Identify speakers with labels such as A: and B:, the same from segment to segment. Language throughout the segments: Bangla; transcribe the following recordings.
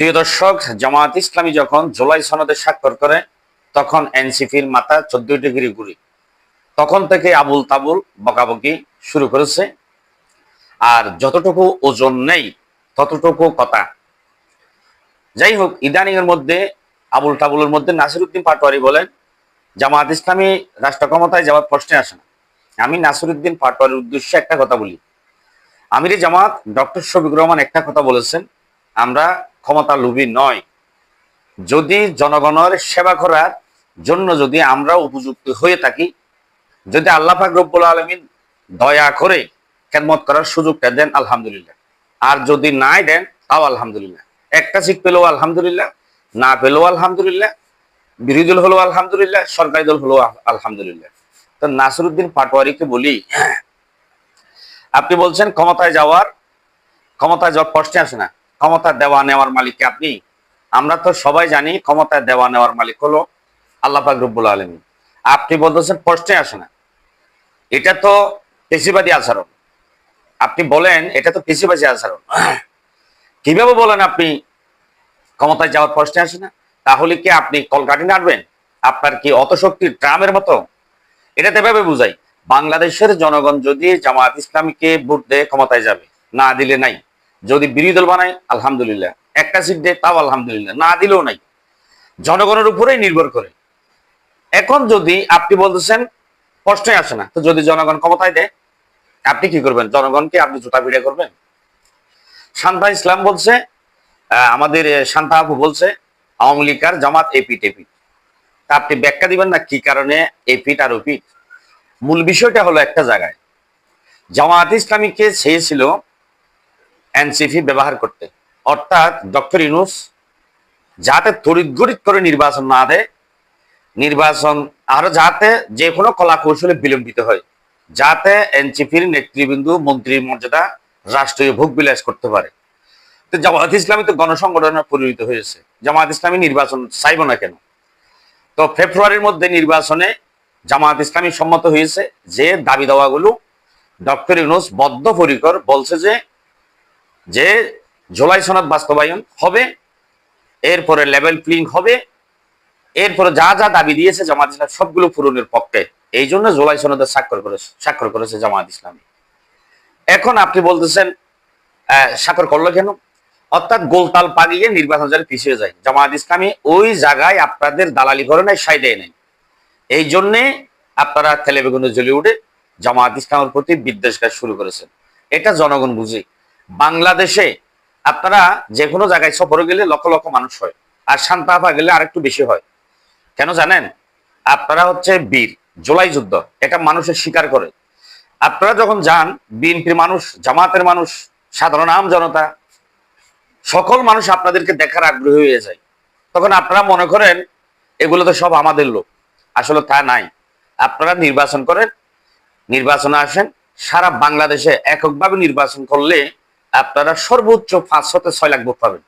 A: প্রিয় দর্শক, জামায়াত ইসলামী যখন জুলাই সনদে স্বাক্ষর করে, তখন এনসিপির মাথা চোদ্দ ডিগ্রি ঘুরি। তখন থেকে আবুল তাবুল বকাবকি শুরু করেছে। আর যতটুকু ওজন নেই, ততটুকু কথা। যাই হোক ইদানিং এর মধ্যে আবুল তাবুলের মধ্যে নাসিরুদ্দিন পাটোয়ারি বলেন, জামায়াত ইসলামী রাষ্ট্র ক্ষমতায় যাওয়ার প্রশ্নে আসে না। আমি নাসিরুদ্দিন পাটোয়ারির উদ্দেশ্যে একটা কথা বলি। আমিরি জামাত ডক্টর শফিক রহমান একটা কথা বলেছেন, আমরা ক্ষমতা লোভী নয়। যদি জনগণের সেবা করার জন্য যদি আমরা উপযুক্ত হয়ে থাকি, যদি আল্লাহ পাক রব্বুল আলমিন দয়া করে খেদমত করার সুযোগটা দেন, আলহামদুলিল্লাহ। আর যদি নাই দেন, তাও আলহামদুলিল্লাহ। একটা সিট পেলেও আলহামদুলিল্লাহ, না পেলেও আলহামদুলিল্লাহ, বিরোধী দল হলো আলহামদুলিল্লাহ, সরকারি দল হলো আলহামদুলিল্লাহ। তো নাসরুদ্দিন পাটোয়ারিকে বলি আপনি বলছেন ক্ষমতায় যাওয়ার ক্ষমতায় যাওয়ার প্রশ্নে আসে না। ক্ষমতা দেওয়া নেওয়ার মালিক আপনি? আমরা তো সবাই জানি ক্ষমতা দেওয়া নেওয়ার মালিক হলো আল্লাহ রব্বুল আলমী আপনি বলতেছেন প্রশ্নে আসে না। এটা তো পেশিবাদী আচরণ। আপনি বলেন, এটা তো পেশিবাদী আচরণ। কীভাবে বলেন আপনি ক্ষমতায় যাওয়ার প্রশ্নে আসে না? তাহলে কি আপনি কলকাটি নাড়বেন? আপনার কি অত শক্তি ট্রামের মতো? এটাতে ভেবে বুঝাই। বাংলাদেশের জনগণ যদি জামাত ইসলামীকে ভোট দেয় ক্ষমতায় যাবে, না দিলে নাই। যদি বিরোধী দল বানায়, আলহামদুলিল্লাহ। একটা সিট দেয়, তাও আলহামদুলিল্লাহ। না দিলেও নাই। জনগণের উপরেই নির্ভর করে। এখন যদি আপনি বলতেছেন, প্রশ্নই আসে না। তো যদি জনগণ ক্ষমতায় দেয়, আপনি কি করবেন? জনগণকে আপনি জুতা ভিড়ে করবেন? শান্তা ইসলাম বলছে আমাদের শান্তা আপু বলছে, আওয়ামী লীগ আর জামাত এপিট এপিট তা আপনি ব্যাখ্যা দিবেন না কি কারণে এপিট আর ওপিট মূল বিষয়টা হলো একটা জায়গায়। জামায়াত ইসলামীকে চেয়েছিল এনসিপি ব্যবহার করতে। অর্থাৎ ডক্টর ইনুস যাতে তড়িৎগড়িত করে নির্বাচন না দেয়, নির্বাচন আরও যাতে যে কোনো কলা কৌশলে বিলম্বিত হয়, যাতে এনসিপির নেতৃবৃন্দ, মন্ত্রীর মর্যাদা রাষ্ট্রীয় ভোগ বিলাস করতে পারে। তো জামায়াত ইসলামী তো গণসংগঠনে পরিণত হয়েছে। জামায়াত ইসলামী নির্বাচন চাইব না কেন? তো ফেব্রুয়ারির মধ্যে নির্বাচনে জামায়াত ইসলামী সম্মত হয়েছে যে দাবি দাওয়াগুলো ডক্টর ইউনুস বদ্ধপরিকর বলছে যে যে জুলাই সনদ বাস্তবায়ন হবে, এরপরে লেভেল প্লিং হবে, এরপরে যা যা দাবি দিয়েছে জামাত ইসলাম সবগুলো পূরণের পক্ষে। এই জন্য জুলাই সনদে স্বাক্ষর করেছে স্বাক্ষর করেছে জামাত ইসলামী। এখন আপনি বলতেছেন স্বাক্ষর করল কেন? অর্থাৎ গোলতাল পাগিয়ে নির্বাচন যারা পিছিয়ে যায়। জামাত ইসলামী ওই জায়গায় আপনাদের দালালি করে নাই সাই দেয় নাই। এই জন্যে আপনারা তেলেবেগুনে জ্বলে উঠে জামাত ইসলামের প্রতি বিদ্বেষ কাজ শুরু করেছেন। এটা জনগণ বুঝে। বাংলাদেশে আপনারা যে কোনো জায়গায় সফরে গেলে লক্ষ লক্ষ মানুষ হয়, আর শান্তাফা গেলে আরেকটু বেশি হয়। কেন জানেন? আপনারা হচ্ছে বীর, জোলাই যুদ্ধ, এটা মানুষের স্বীকার করে। আপনারা যখন যান, বিএনপির মানুষ, জামাতের মানুষ, সাধারণ আম জনতা, সকল মানুষ আপনাদেরকে দেখার আগ্রহী হয়ে যায়। তখন আপনারা মনে করেন, এগুলো তো সব আমাদের লোক। আসলে তা নাই। আপনারা নির্বাচন করেন, নির্বাচনে আসেন, সারা বাংলাদেশে এককভাবে নির্বাচন করলে আপনারা সর্বোচ্চ পাঁচ হতে ছয় লাখ ভোট পাবেন।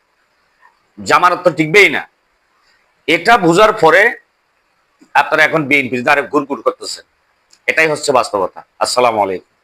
A: জামানত তো টিকবেই না। এটা বোঝার পরে আপনারা এখন বিএনপির দ্বারা গুড় করতেছেন। এটাই হচ্ছে বাস্তবতা। আসসালামু আলাইকুম।